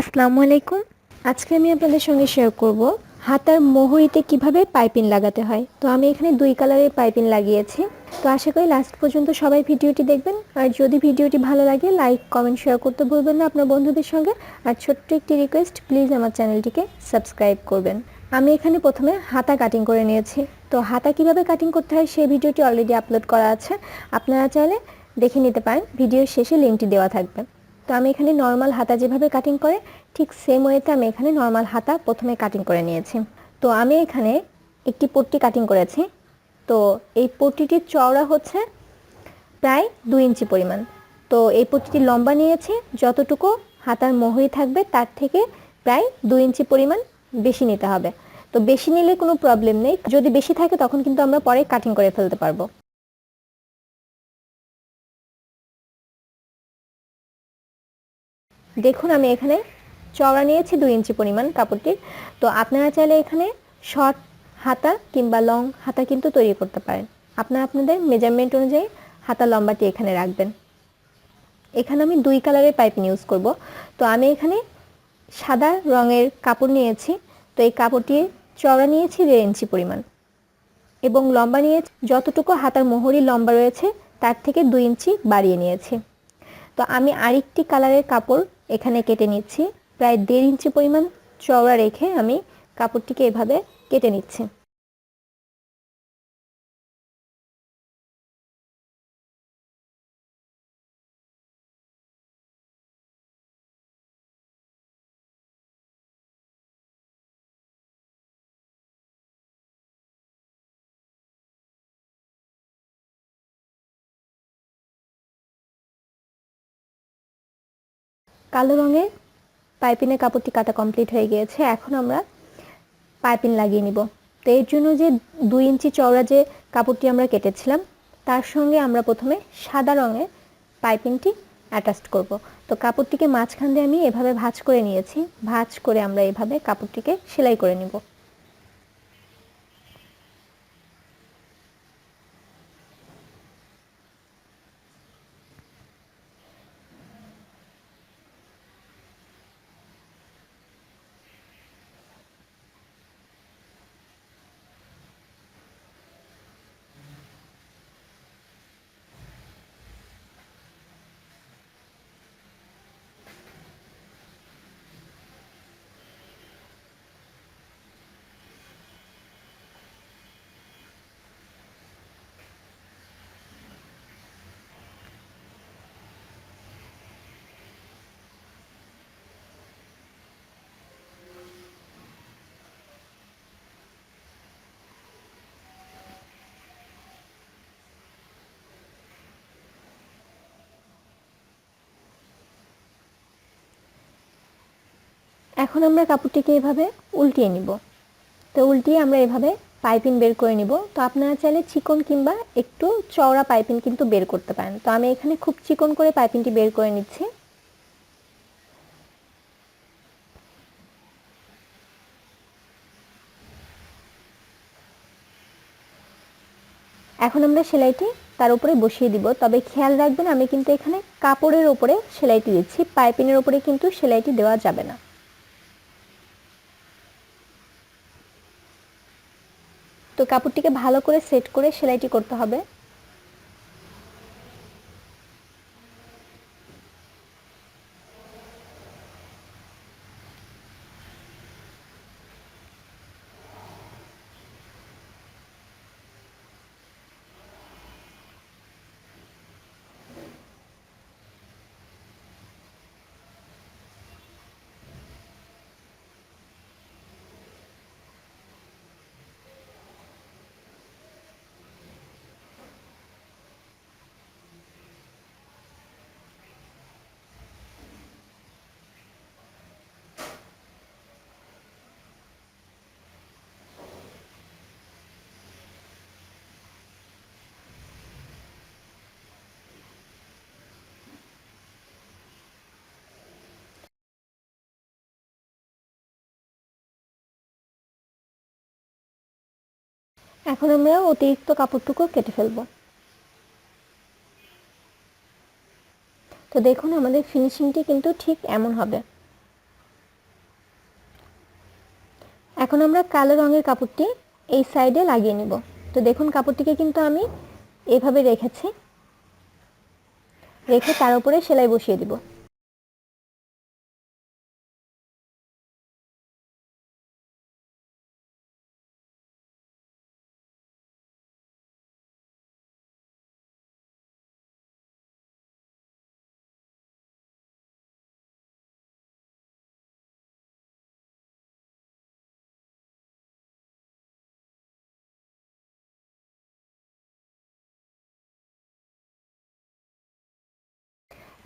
আসসালামু আলাইকুম। আজকে আমি আপনাদের সঙ্গে শেয়ার করব হাতার মোহরিতে কীভাবে পাইপিং লাগাতে হয়। তো আমি এখানে দুই কালারের পাইপিং লাগিয়েছি। তো আশা করি লাস্ট পর্যন্ত সবাই ভিডিওটি দেখবেন। আর যদি ভিডিওটি ভালো লাগে লাইক কমেন্ট শেয়ার করতে ভুলবেন না আপনার বন্ধুদের সঙ্গে। আর ছোট্ট একটি রিকোয়েস্ট প্লিজ আমার চ্যানেলটিকে সাবস্ক্রাইব করবেন। আমি এখানে প্রথমে হাতা কাটিং করে নিয়েছি। তো হাতা কীভাবে কাটিং করতে হয়, সেই ভিডিওটি অলরেডি আপলোড করা আছে। আপনারা চাইলে দেখে নিতে পারেন। ভিডিওর শেষে লিঙ্কটি দেওয়া থাকবে। তো আমি এখানে নর্মাল হাতা যেভাবে কাটিং করে, ঠিক সেম ওয়েতে আমি এখানে নর্মাল হাতা প্রথমে কাটিং করে নিয়েছি। তো আমি এখানে একটি পট্টি কাটিং করেছি। তো এই পট্টিটির চওড়া হচ্ছে প্রায় দুই ইঞ্চি পরিমাণ। তো এই পট্টিটির লম্বা নিয়েছি, যতটুকু হাতার মোহরি থাকবে তার থেকে প্রায় দুই ইঞ্চি পরিমাণ বেশি নিতে হবে। তো বেশি নিলে কোনো প্রবলেম নেই, যদি বেশি থাকে তখন কিন্তু আমরা পরে কাটিং করে ফেলতে পারব। দেখুন, আমি এখানে চওড়া নিয়েছি, দুই ইঞ্চি পরিমাণ কাপড়টির তো আপনারা চাইলে এখানে শর্ট হাতা কিংবা লং হাতা কিন্তু তৈরি করতে পারেন। আপনারা আপনাদের মেজারমেন্ট অনুযায়ী হাতা লম্বাটি এখানে রাখবেন। এখানে আমি দুই কালারের পাইপিং ইউজ করব। তো আমি এখানে সাদা রঙের কাপড় নিয়েছি। তো এই কাপড়টি চওড়া নিয়েছি, দেড় ইঞ্চি পরিমাণ। এবং লম্বা নিয়ে যতটুকু হাতার মোহরি লম্বা রয়েছে, তার থেকে দুই ইঞ্চি বাড়িয়ে নিয়েছি। তো আমি আরেকটি কালারের কাপড় এখানে কেটে নিচ্ছি। প্রায় দেড় ইঞ্চি পরিমাণ চওড়া রেখে আমি কাপড়টিকে এভাবে কেটে নিচ্ছি। কালো রঙের পাইপিনের কাপড়টি কাটা কমপ্লিট হয়ে গিয়েছে। এখন আমরা পাইপিন লাগিয়ে নিব। তো এর জন্য যে দুই ইঞ্চি চওড়া যে কাপড়টি আমরা কেটেছিলাম, তার সঙ্গে আমরা প্রথমে সাদা রঙের পাইপিনটি অ্যাটাচ করব। তো কাপড়টিকে মাঝখান দিয়ে আমি এভাবে ভাঁজ করে নিয়েছি। ভাঁজ করে আমরা এভাবে কাপড়টিকে সেলাই করে নিব। এখন আমরা কাপড়টিকে এভাবে উল্টিয়ে নিব। তো উল্টিয়ে আমরা এভাবে পাইপিং বের করে নিব। তো আপনারা চাইলে চিকন কিংবা একটু চওড়া পাইপিং কিন্তু বের করতে পারেন। তো আমি এখানে খুব চিকন করে পাইপিংটি বের করে নিচ্ছি। এখন আমরা সেলাইটি তার উপরে বসিয়ে দিব। তবে খেয়াল রাখবেন, আমি কিন্তু এখানে কাপড়ের ওপরে সেলাইটি দিচ্ছি। পাইপিনের ওপরে কিন্তু সেলাইটি দেওয়া যাবে না। তো কাপড়টিকে ভালো করে সেট করে সেলাইটি করতে হবে। এখন আমরা অতিরিক্ত কাপড়টুকু কেটে ফেলব। তো দেখুন, আমাদের ফিনিশিংটি কিন্তু ঠিক এমন হবে। এখন আমরা কালো রঙের কাপড়টি এই সাইডে লাগিয়ে নিব। তো দেখুন, কাপড়টিকে কিন্তু আমি এভাবে রেখেছি। রেখে তার উপরে সেলাই বসিয়ে দিব।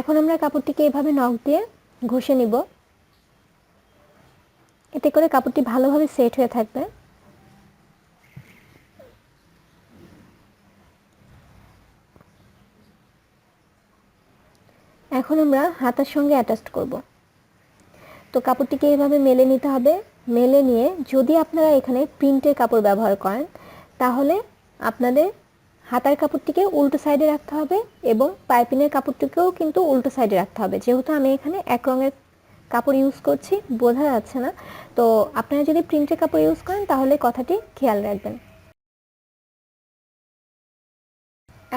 এখন আমরা কাপড়টিকে এভাবে নখ দিয়ে ঘষে নিব। এতে করে কাপড়টি ভালোভাবে সেট হয়ে থাকবে। এখন আমরা হাতার সঙ্গে অ্যাটাচড করব। তো কাপড়টিকে এভাবে মেলে নিতে হবে। মেলে নিয়ে যদি আপনারা এখানে প্রিন্টের কাপড় ব্যবহার করেন, তাহলে আপনাদের হাতার কাপড়টিকে উল্টো সাইডে রাখতে হবে এবং পাইপিনের কাপড়টিকেও কিন্তু উল্টো সাইডে রাখতে হবে। যেহেতু আমি এখানে এক রঙের কাপড় ইউজ করছি, বোঝা যাচ্ছে না। তো আপনারা যদি প্রিন্টের কাপড় ইউজ করেন, তাহলে কথাটি খেয়াল রাখবেন।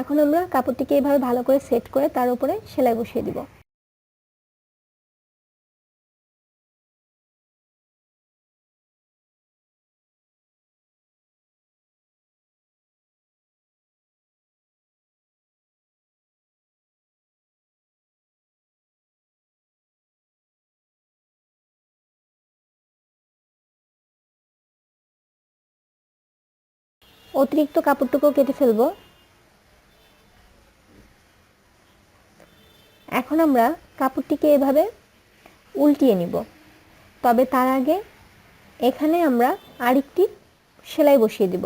এখন আমরা কাপড়টিকে এভাবে ভালো করে সেট করে তার উপরে সেলাই বসিয়ে দিব। অতিরিক্ত কাপড়টুকু কেটে ফেলব। এখন আমরা কাপড়টিকে এভাবে উল্টিয়ে নিব। তবে তার আগে এখানে আমরা আরেকটি সেলাই বসিয়ে দিব।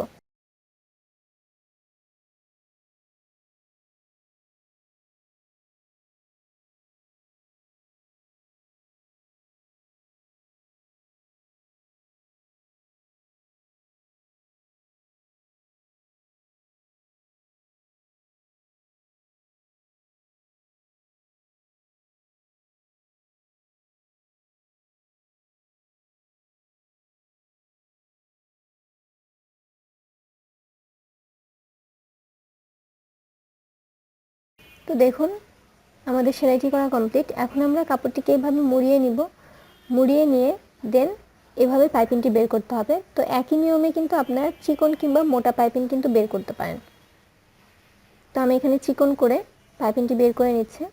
তো দেখুন, আমাদের সেলাইটি করা কমপ্লিট এখন আমরা কাপড়টিকে এভাবে মুড়িয়ে নিব। মুড়িয়ে নিয়ে দেন এভাবে পাইপিংটি বের করতে হবে। তো একই নিয়মে কিন্তু আপনারা চিকন কিংবা মোটা পাইপিং কিন্তু বের করতে পারেন। তো আমি এখানে চিকন করে পাইপিংটি বের করে নিচ্ছি।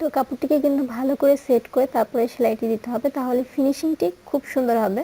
তো কাপড়টিকে কিন্তু ভালো করে সেট করে তারপরে সেলাইটি দিতে হবে। তাহলে ফিনিশিংটি খুব সুন্দর হবে।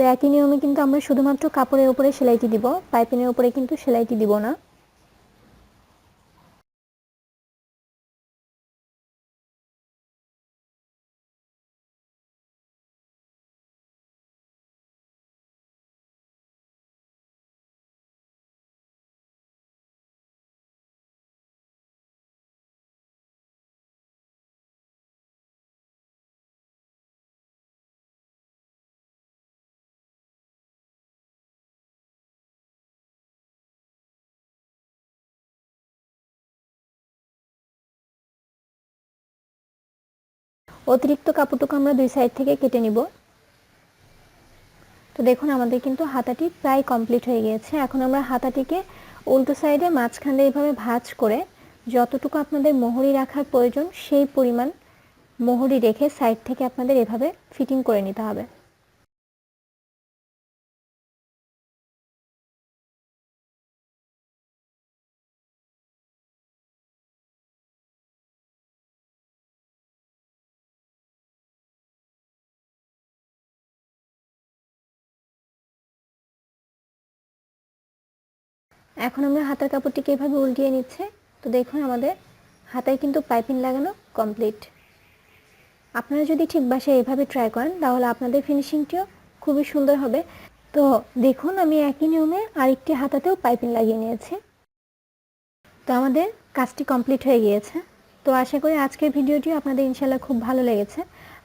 তো একই নিয়মে কিন্তু আমরা শুধুমাত্র কাপড়ের উপরে সেলাইটি দিব, পাইপিনের উপরে কিন্তু সেলাইটি দিব না। অতিরিক্ত কাপড়টুকু আমরা দুই সাইড থেকে কেটে নিব। তো দেখুন, আমাদের কিন্তু হাতাটি প্রায় কমপ্লিট হয়ে গিয়েছে। এখন আমরা হাতাটিকে উল্টো সাইডে মাঝখান দিয়ে এইভাবে ভাঁজ করে যতটুকু আপনাদের মোহরি রাখার প্রয়োজন, সেই পরিমাণ মোহরি রেখে সাইড থেকে আপনাদের এভাবে ফিটিং করে নিতে হবে। এখন আমরা হাতার কাপড়টিকে এভাবে উল্টিয়ে নিচ্ছে। তো দেখুন আমাদের হাতায় কিন্তু পাইপিং লাগানো কমপ্লিট আপনারা যদি ঠিক বাসায় এভাবে ট্রাই করেন, তাহলে আপনাদের ফিনিশিংটিও খুবই সুন্দর হবে। তো দেখুন আমি একই নিয়মে আরেকটি হাতাতেও পাইপিং লাগিয়ে নিয়েছি। তো আমাদের কাজটি কমপ্লিট হয়ে গিয়েছে। তো আশা করি আজকের ভিডিওটি আপনাদের ইনশাল্লাহ খুব ভালো লেগেছে।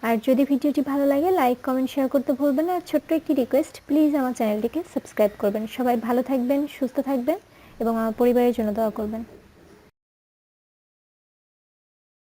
আর যদি ভিডিওটি ভালো লাগে লাইক কমেন্ট শেয়ার করতে ভুলবেন আর ছোট্ট একটি রিকোয়েস্ট প্লিজ আমার চ্যানেলটিকে সাবস্ক্রাইব করবেন। সবাই ভালো থাকবেন, সুস্থ থাকবেন এবং আমার পরিবারের জন্য দোয়া করবেন।